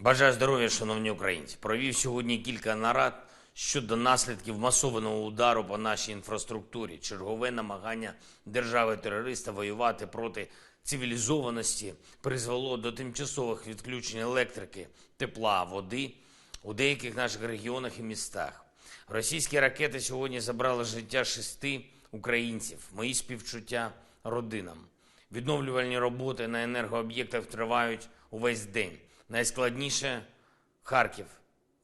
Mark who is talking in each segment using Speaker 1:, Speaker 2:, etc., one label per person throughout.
Speaker 1: Бажаю здоров'я, шановні українці. Провів сьогодні кілька нарад щодо наслідків масованого удару по нашій інфраструктурі, чергове намагання держави-терориста воювати проти цивілізованості призвело до тимчасових відключень електрики, тепла, води у деяких наших регіонах і містах. Російські ракети сьогодні забрали життя шести українців. Мої співчуття родинам. Відновлювальні роботи на енергооб'єктах тривають увесь день. Найскладніше Харків,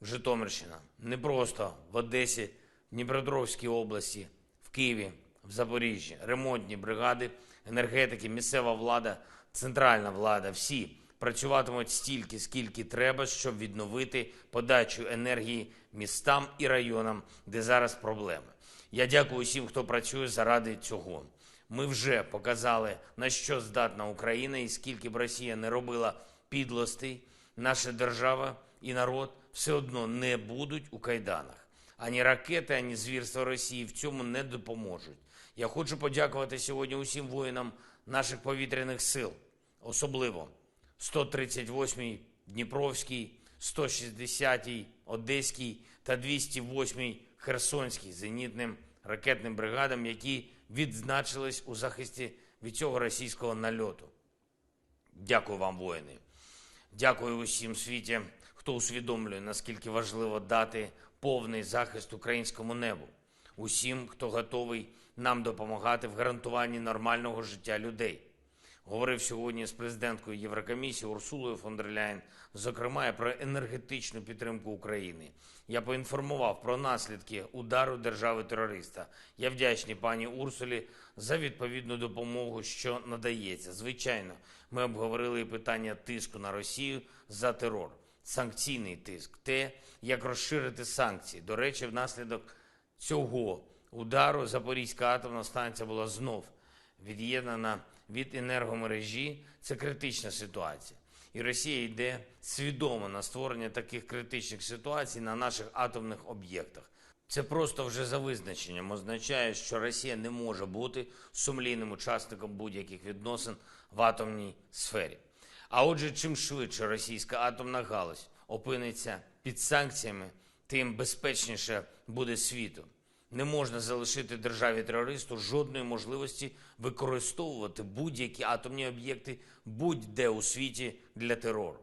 Speaker 1: Житомирщина. Не просто в Одесі, Дніпропетровській області, в Києві, в Запоріжжі. Ремонтні бригади, енергетики, місцева влада, центральна влада. Всі працюватимуть стільки, скільки треба, щоб відновити подачу енергії містам і районам, де зараз проблеми. Я дякую всім, хто працює заради цього. Ми вже показали, на що здатна Україна, і скільки б Росія не робила підлостей, наша держава і народ все одно не будуть у кайданах. Ані ракети, ані звірства Росії в цьому не допоможуть. Я хочу подякувати сьогодні усім воїнам наших повітряних сил, особливо 138-й Дніпровський, 160-й Одеський та 208-й Херсонський зенітним ракетним бригадам, які відзначились у захисті від цього російського нальоту. Дякую вам, воїни. Дякую усім світі, хто усвідомлює, наскільки важливо дати повний захист українському небу. Усім, хто готовий нам допомагати в гарантуванні нормального життя людей. Говорив сьогодні з президенткою Єврокомісії Урсулою фон дер Ляєн, зокрема про енергетичну підтримку України. Я поінформував про наслідки удару держави-терориста. Я вдячний пані Урсулі за відповідну допомогу, що надається. Звичайно, ми обговорили питання тиску на Росію за терор, санкційний тиск, те, як розширити санкції. До речі, внаслідок цього удару Запорізька атомна станція була знов від'єднана від енергомережі. Це критична ситуація. І Росія йде свідомо на створення таких критичних ситуацій на наших атомних об'єктах. Це просто вже за визначенням означає, що Росія не може бути сумлінним учасником будь-яких відносин в атомній сфері. А отже, чим швидше російська атомна галузь опиниться під санкціями, тим безпечніше буде світу. Не можна залишити державі терористу жодної можливості використовувати будь-які атомні об'єкти будь-де у світі для терору.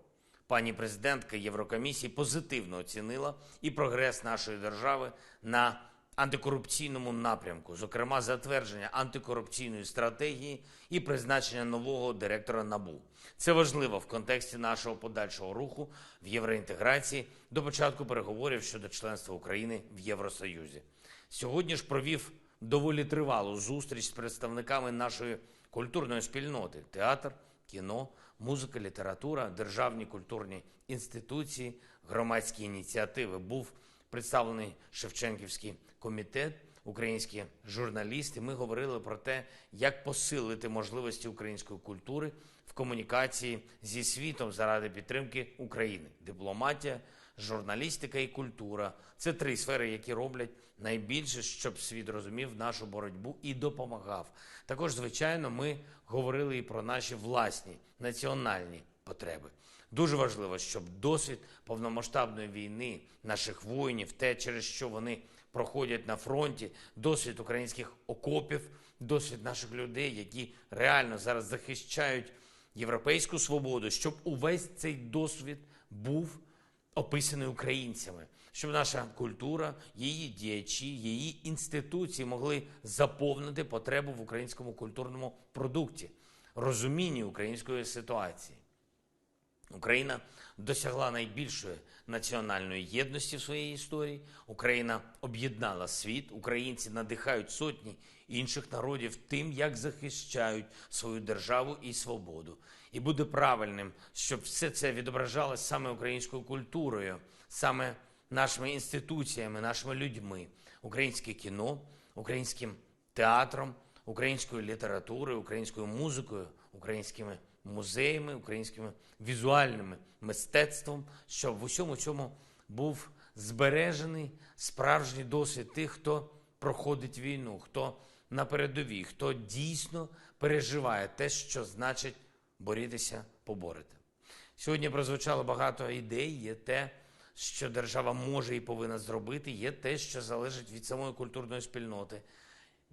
Speaker 1: Пані президентка Єврокомісії позитивно оцінила і прогрес нашої держави на антикорупційному напрямку, зокрема затвердження антикорупційної стратегії і призначення нового директора НАБУ. Це важливо в контексті нашого подальшого руху в євроінтеграції до початку переговорів щодо членства України в Євросоюзі. Сьогодні ж провів доволі тривалу зустріч з представниками нашої культурної спільноти: театр, кіно, музика, література, державні культурні інституції, громадські ініціативи. Був представлений Шевченківський комітет, українські журналісти. Ми говорили про те, як посилити можливості української культури в комунікації зі світом заради підтримки України, дипломатія, журналістика і культура це три сфери, які роблять найбільше, щоб світ розумів нашу боротьбу і допомагав. Також, звичайно, ми говорили і про наші власні національні потреби. Дуже важливо, щоб досвід повномасштабної війни наших воїнів, те, через що вони проходять на фронті, досвід українських окопів, досвід наших людей, які реально зараз захищають європейську свободу, щоб увесь цей досвід був описаний українцями, щоб наша культура, її діячі, її інституції могли заповнити потребу в українському культурному продукті, розумінні української ситуації. Україна досягла найбільшої національної єдності в своїй історії. Україна об'єднала світ. Українці надихають сотні інших народів тим, як захищають свою державу і свободу. І буде правильним, щоб все це відображалось саме українською культурою, саме нашими інституціями, нашими людьми, українське кіно, українським театром, українською літературою, українською музикою, українськими музеями, українським візуальним мистецтвом, щоб в усьому цьому був збережений справжній досвід тих, хто проходить війну, хто на передовій, хто дійсно переживає те, що значить борітися, поборити. Сьогодні прозвучало багато ідей. Є те, що держава може і повинна зробити, є те, що залежить від самої культурної спільноти.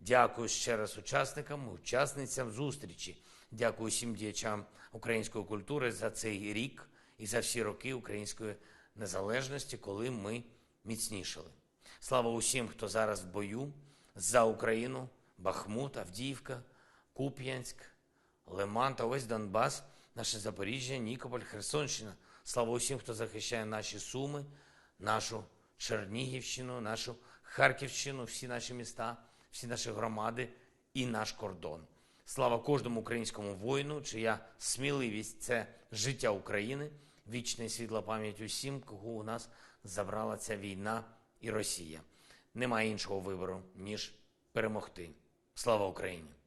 Speaker 1: Дякую ще раз учасникам, учасницям зустрічі. Дякую всім діячам української культури за цей рік і за всі роки української незалежності, коли ми міцнішали. Слава усім, хто зараз в бою за Україну, Бахмут, Авдіївка, Куп'янськ, Лиман та весь Донбас, наше Запоріжжя, Нікополь, Херсонщина. Слава усім, хто захищає наші Суми, нашу Чернігівщину, нашу Харківщину, всі наші міста, всі наші громади і наш кордон. Слава кожному українському воїну, чия сміливість це життя України, вічна і світла пам'ять усім, кого у нас забрала ця війна і Росія. Немає іншого вибору, ніж перемогти. Слава Україні!